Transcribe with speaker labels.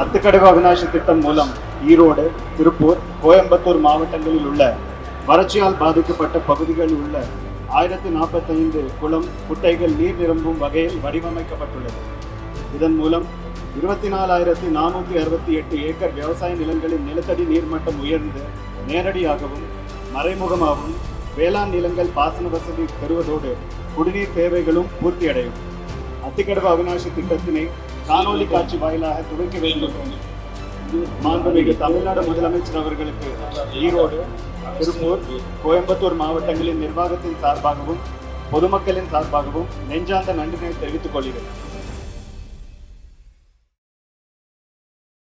Speaker 1: அத்துக்கடவு அவிநாசி திட்டம் மூலம் ஈரோடு திருப்பூர் கோயம்புத்தூர் மாவட்டங்களில் உள்ள வறட்சியால் பாதிக்கப்பட்ட பகுதிகளில் உள்ள ஆயிரத்தி நாற்பத்தைந்து குளம் குட்டைகள் நீர் நிரம்பும் வகையில் வடிவமைக்கப்பட்டுள்ளது. இதன் மூலம் இருபத்தி நாலாயிரத்தி நானூற்றி அறுபத்தி எட்டு ஏக்கர் விவசாய நிலங்களின் நிலத்தடி நீர்மட்டம் உயர்ந்து நேரடியாகவும் மறைமுகமாகவும் வேளாண் நிலங்கள் பாசன வசதி பெறுவதோடு குடிநீர் தேவைகளும் பூர்த்தியடையும். அத்திக்கடவு அவிநாசி திட்டத்தினை காணொலி காட்சி வாயிலாக துவக்கி வேண்டும் மாண்புமிகு தமிழ்நாடு முதலமைச்சர் அவர்களுக்கு ஈரோடு திருப்பூர் கோயம்புத்தூர் மாவட்டங்களின் நிர்வாகத்தின் சார்பாகவும் பொதுமக்களின் சார்பாகவும் நெஞ்சார்ந்த நன்றினை தெரிவித்துக் கொள்கிறேன்.